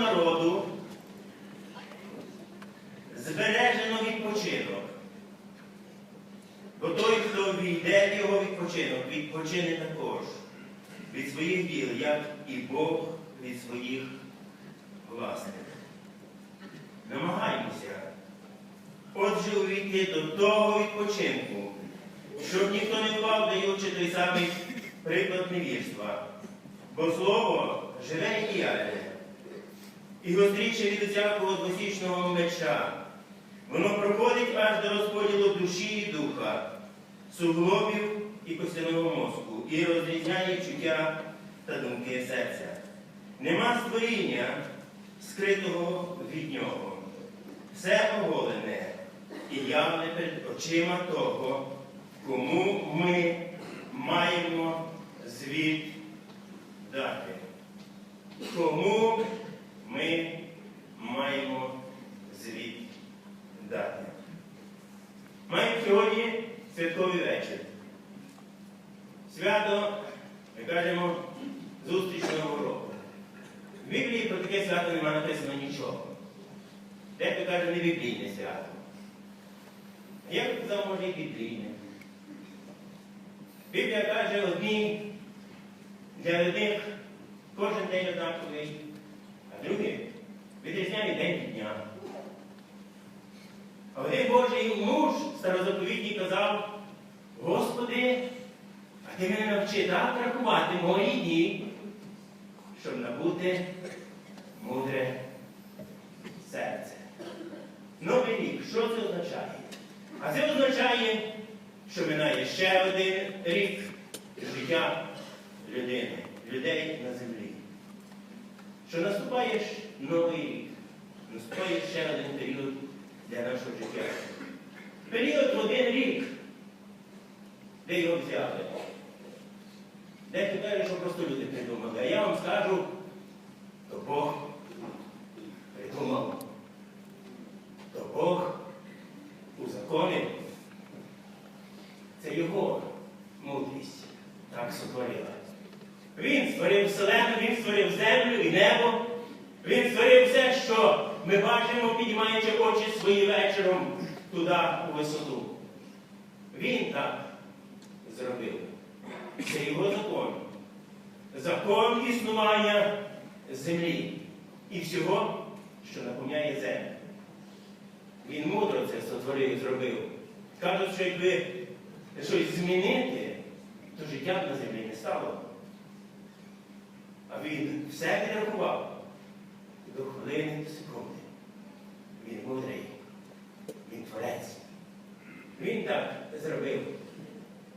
народу збережено відпочинок. Бо той, хто війде в його відпочинок, відпочине також від своїх діл, як і Бог від своїх власних. Намагаймося, отже, увійти до того відпочинку, щоб ніхто не впав, даючи той самий приклад невірства. Бо слово живе і діяльне, і гостріше від усякого двосічного меча. Воно проходить аж до розподілу душі і духа, суглобів і костяного мозку, і розрізняє чуття та думки серця. Нема створіння, скритого від нього. Все оголене і явне перед очима того, кому ми маємо звіт дати. Кому ми маємо звіт дати. Маємо сьогодні святковий вечір. Свято, ми кажемо, зустріч Нового року. В Біблії про таке свято нема написано нічого. Дехто каже, не біблійне свято. Я б казав, може, і біблійне. Біблія каже, одні для одних кожен день однаковий, другий відрізняє день дня. А один Божий муж старозаповітній казав, Господи, а ти мене навчи так рахувати мої дні, щоб набути мудре серце. Новий рік, що це означає? А це означає, що минає ще один рік життя людини, людей на землі. Що наступає новий рік, наступає ще один період для нашого життя. Період в один рік, де його взяли. Дехто каже, що просто люди придумали. А я вам скажу, то Бог придумав. То Бог узаконив. Це його мудрість так сотворила. Він створив вселену, він створив землю і небо. Він створив все, що ми бачимо, піднімаючи очі свої вечором туди у висоту. Він так зробив. Це його закон. Закон існування землі і всього, що наповняє землю. Він мудро це сотворив, і зробив. Кажуть, що якби щось змінити, то життя на землі не стало. Він все підрахував до хвилини, до секунди. Він мудрий, він творець. Він так зробив.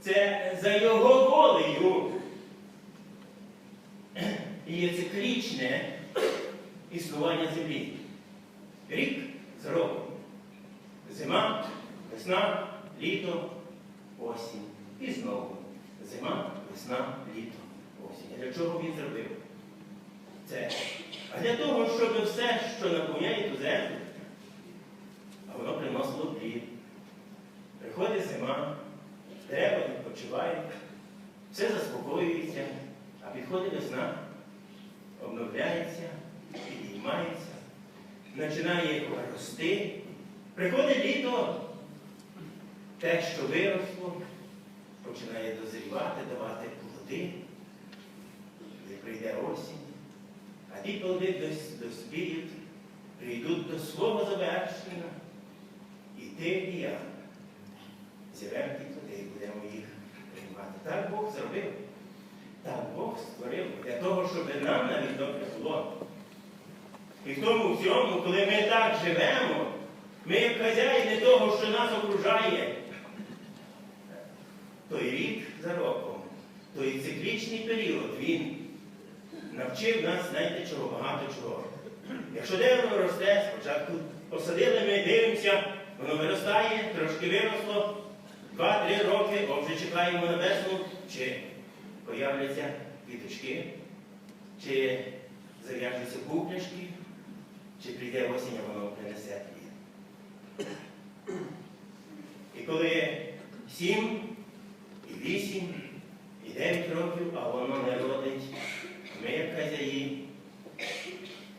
Це за його волею І є циклічне існування землі. Рік за роком. Зима, весна, літо, осінь. І знову зима, весна, літо, осінь. Для чого він зробив? Це. А для того, щоб все, що наповняє ту землю, а воно приносило плід. Приходить зима, дерева відпочивають, все заспокоюється, а підходить весна, обновляється, підіймається, починає рости. Приходить літо, те, що виросло, починає дозрівати, давати плоди, і прийде осінь, а плоди дос- доспіють, прийдуть до свого завершення, і ти і я зіремо ті плоди будемо їх приймати. Так Бог зробив. Так Бог створив для того, щоб нам навіть добре було. І в тому всьому, коли ми так живемо, ми як хазяїни того, що нас окружає, той рік за роком, той циклічний період, він навчив нас, знаєте чого, багато чого. Якщо дерево росте, спочатку посадили, ми дивимося, воно виростає, трошки виросло, два-три роки, о, вже чекаємо на весну, чи появляться квіточки, чи зав'яжуться купляшки, чи прийде осінь, а воно принесе плід. І коли сім, і вісім, і дев'ять років, а воно не родить, ми, як хазяї,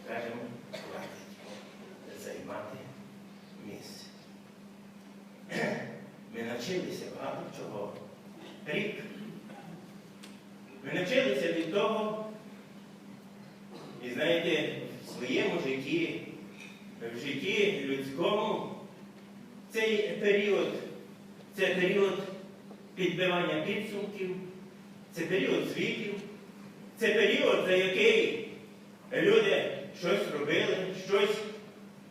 кажемо, хватить займати місце. Ми навчилися багато чого. Рік. Ми навчилися від того, і знаєте, в своєму житті, в житті людському, цей період, це період підбивання підсумків, це період звітів, це період, за який люди щось робили, щось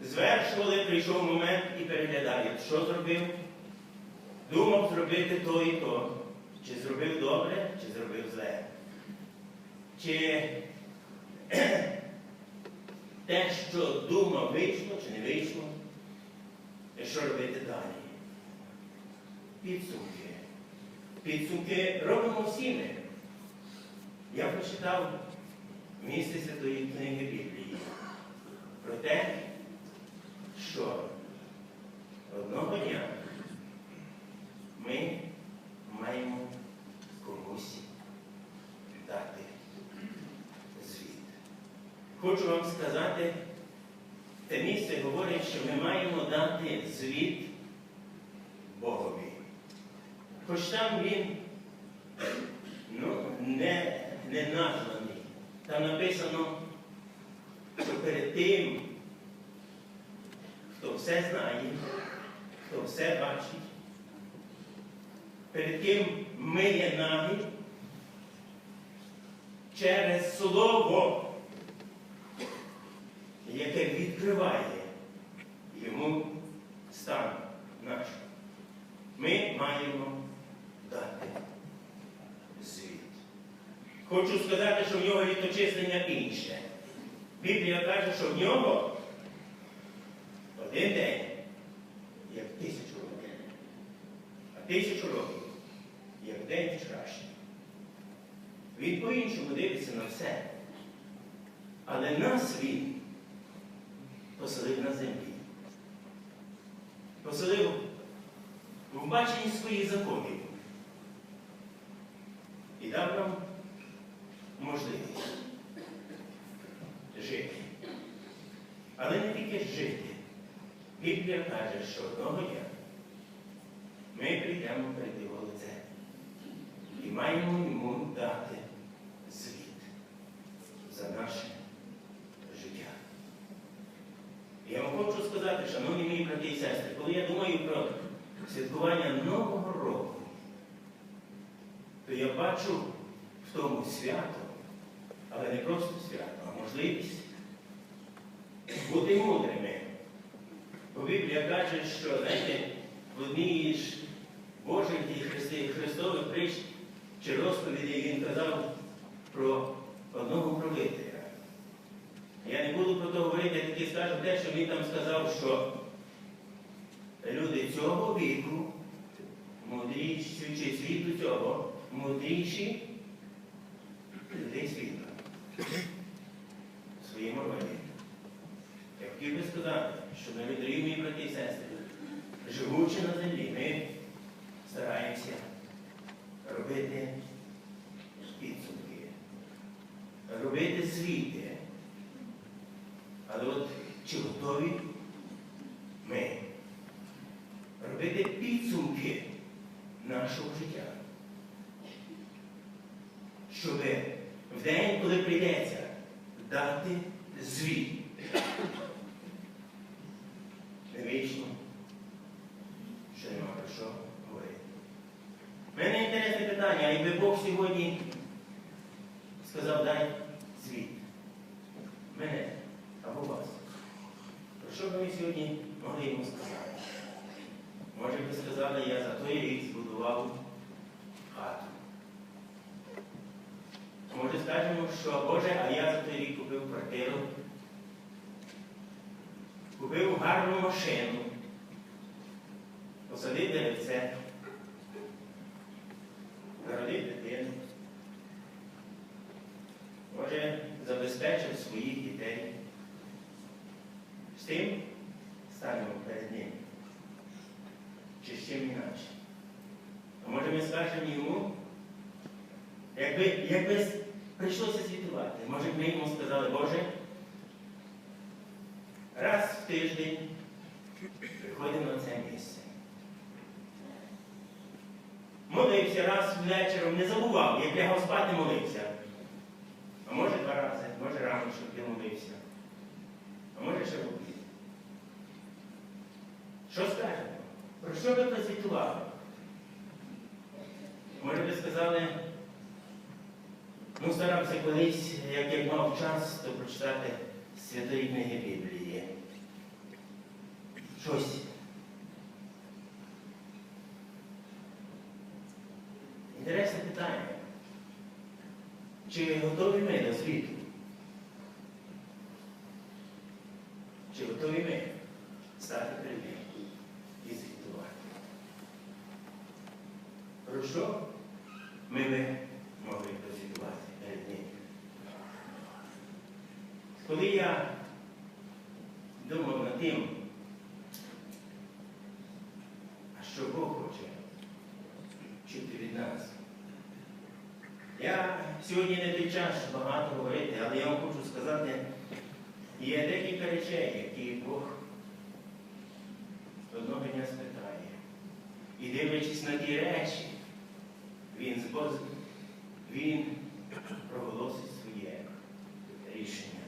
звершували, прийшов момент і переглядають, що зробив, думав зробити то і то, чи зробив добре, чи зробив зле. Чи те, що думав, вийшло чи не вийшло, і що робити далі. Підсумки. Підсумки робимо всі ми. Я прочитав місце Святої книги Біблії про те, що одного дня ми маємо комусь дати звіт. Хочу вам сказати, те місце говорить, що ми маємо дати звіт Богові. Хоч там він ну, не, не названий. Там написано, що перед тим, хто все знає, хто все бачить, перед ким миє ноги через слово, яке відкриває йому стан наш. Ми маємо дати звіт. Хочу сказати, що в нього літочислення інше. Біблія каже, що в нього один день, як тисячу років, а тисячу років, як день вчорашній. Він по-іншому дивиться на все. Але нас він поселив на землі. Поселив в баченні своїх законів і дав нам можливість жити. Але не тільки жити. Біблія каже, що одного дня ми прийдемо перед його лице і маємо йому дати звіт за наше життя. Я вам хочу сказати, шановні мої брати і сестри, коли я думаю про святкування Нового року, то я бачу в тому свято, але не просто свято, а можливість бути мудрими. Бо Біблія каже, що знаєте, в одній з Божих і Христи, Христових притч чи розповіді він казав про одного правителя. Я не буду про то говорити, я тільки скажу те, що він там сказав, що люди цього віку, мудріші, чи світу цього, мудріші людей світла в своєму роді. Я хотів би сказати, що ми, дорогі мої брати і сестри, живучи на землі, ми стараємося робити підсумки, робити звіти. Але от чи готові ми робити підсумки нашого життя? Щоб в день, коли прийдеться, дати звіт. Не вийшло, що нема про що говорити. У мене інтересне питання, якби Бог сьогодні сказав, дай звіт. Мене або вас. Про що б ми сьогодні могли йому сказати? Може би сказали, я за той рік збудував хату. Може скажемо, що Боже, а я за той рік купив квартиру, купив гарну машину, посадив деревце, народив дитину. Може, забезпечив своїх дітей. З тим станемо перед ним. Чи з чим інакше. Якби, якби с- прийшлося звітувати, може б ми йому сказали, Боже, раз в тиждень приходимо на це місце. Молився раз вечором, не забував, як лягав спати, молився. А може два рази, може рано, щоб ти молився. А може ще в обід. Що скажемо? Про що ви прозвітували? Може ви сказали, ну стараємося колись, як я мав час, то прочитати святої книги Біблії. Щось. Інтересне питання. Чи готові ми до світу? Чи готові ми стати перед ним і звітувати? Про що ми би могли прозвітувати перед ним? Коли я думав над тим, а що Бог хоче чути від нас. Я сьогодні не той час багато говорити, але я вам хочу сказати, є декілька речей, які Бог одного дня спитає. І дивлячись на ті речі, він збоз... він проголосить своє рішення.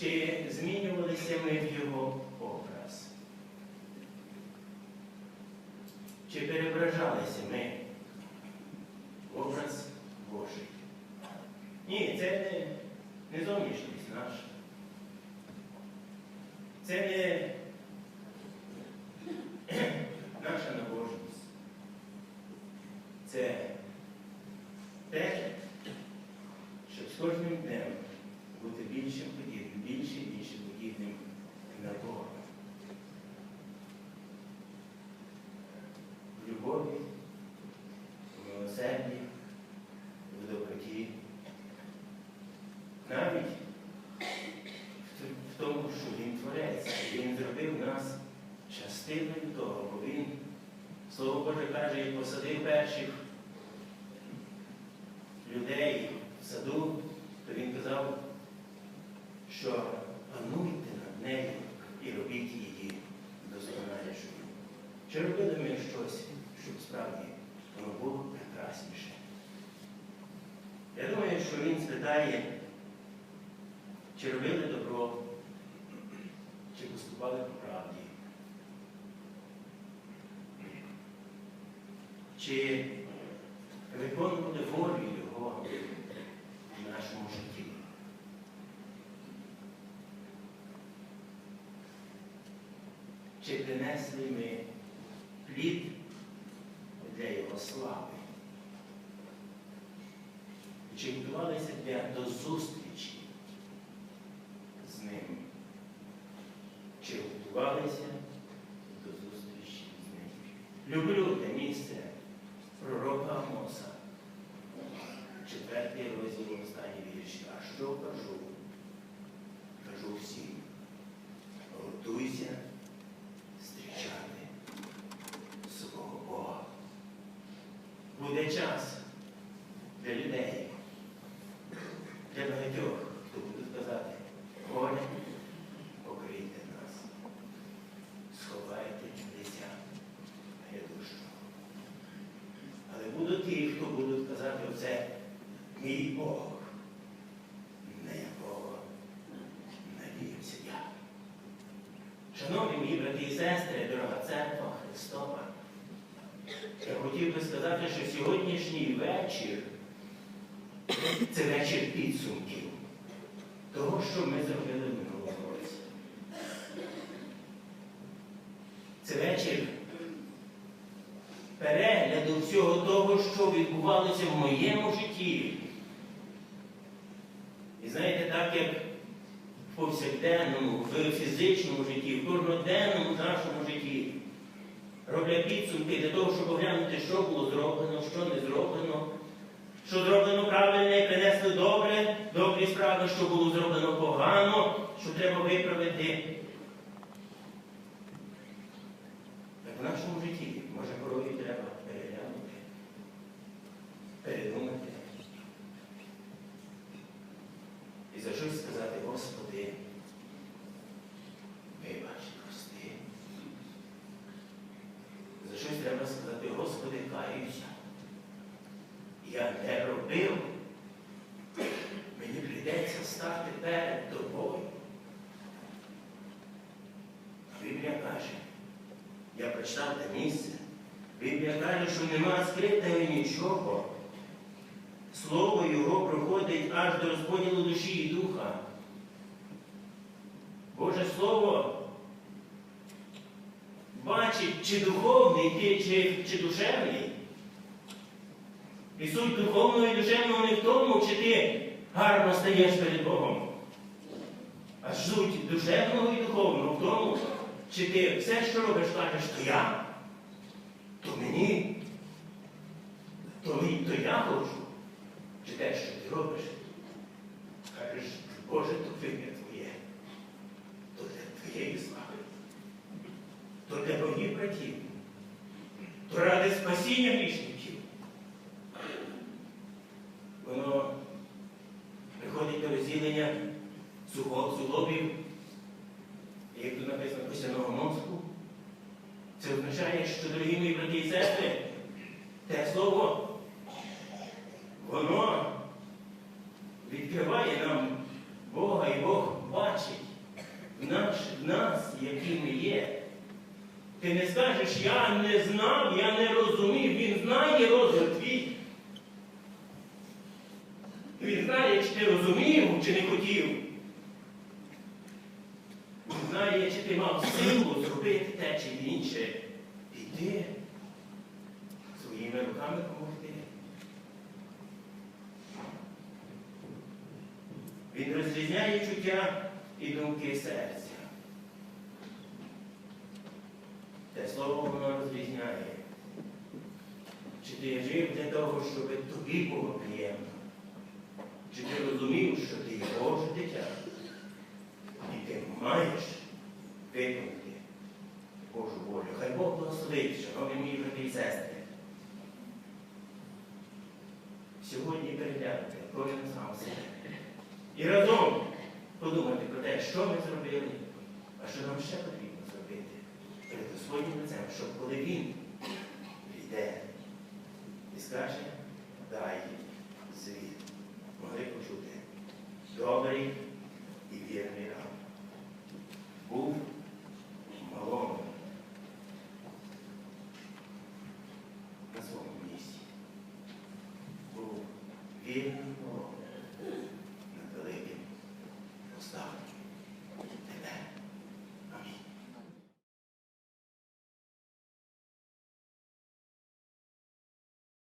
Чи змінювалися ми в його образ? Чи переображалися ми ceny nie znaš. znasz. Ceny частиною того, бо Він, Слово Боже каже, як посадив перших людей в саду, то він казав, що пануйте над нею і робіть її досконалішою. Чи робили ми щось, щоб справді воно було прекрасніше? Я думаю, що він спитає, чи робили добро, чи поступали по правді, чи виконували волю Його в нашому житті. Чи принесли ми плід для Його слави? Чи готувалися для, до зустрічі з ним? Чи готувалися до зустрічі з ним? Люблю те місце пророка Амоса. Четвертий розділ останній вірші. А що кажу? Кажу всім. Готуйся зустрічати свого Бога. Буде час для людей, для багатьох, хто буде сказати, горе, покрийте нас, сховайте дитя, а я душу. Але будуть ті, хто будуть казати оце мій Бог, на якого надіявся я. Шановні мої брати і сестри, дорога церква Христова, я хотів би сказати, що сьогоднішній вечір це вечір підсумків того, що ми зробили в минулому році. Це вечір перегляду всього того, що відбувалося в моєму житті. І знаєте, так як повсякденному, в фізичному житті, в кожноденному нашому житті роблять підсумки для того, щоб оглянути, що було зроблено, що не зроблено, що зроблено правильно і принесли добре, добрі справи, що було зроблено погано, що треба виправити. Так в нашому житті, може, порою треба переглянути я не робив, мені прийдеться стати перед тобою. Біблія каже, я прочитав те місце. Біблія каже, що нема скритого нічого. Слово Його проходить аж до розподілу душі і духа. Боже Слово бачить, чи духовний ти, чи, чи душевний. І суть духовного і душевного не в тому, чи ти гарно стаєш перед Богом. А суть душевного і духовного в тому, чи ти все, що робиш, кажеш, то я, то мені, то, то я хочу. Чи те, що ти робиш, кажеш, Боже, то вим'я твоє, то для твоєї слави, то для моїх братів, то ради спасіння грішників. Воно приходить до розділення сухо- суглобів, і як тут написано костяного мозку. Це означає, що, дорогі мої брати і сестри, те слово, воно відкриває нам Бога, і Бог бачить наш, нас, які ми є. Ти не скажеш, я не знав, я не розумів, він знає розум твій. Він знає, чи ти розумів, чи не хотів. Він знає, чи ти мав силу зробити те чи інше. І ти своїми руками помогти. Він чуття і думки серця. Те слово воно розрізняє. Чи ти жив для того, щоб тобі було приємно? Чи ти розумів, що ти Боже дитя? І ти маєш виконати Божу волю. Хай Бог благословить, шановні мої брати і сестри. Сьогодні переглянути кожен сам себе. І разом подумати про те, що ми зробили, а що нам ще потрібно зробити перед Господнім лицем, щоб коли Він прийде і скаже.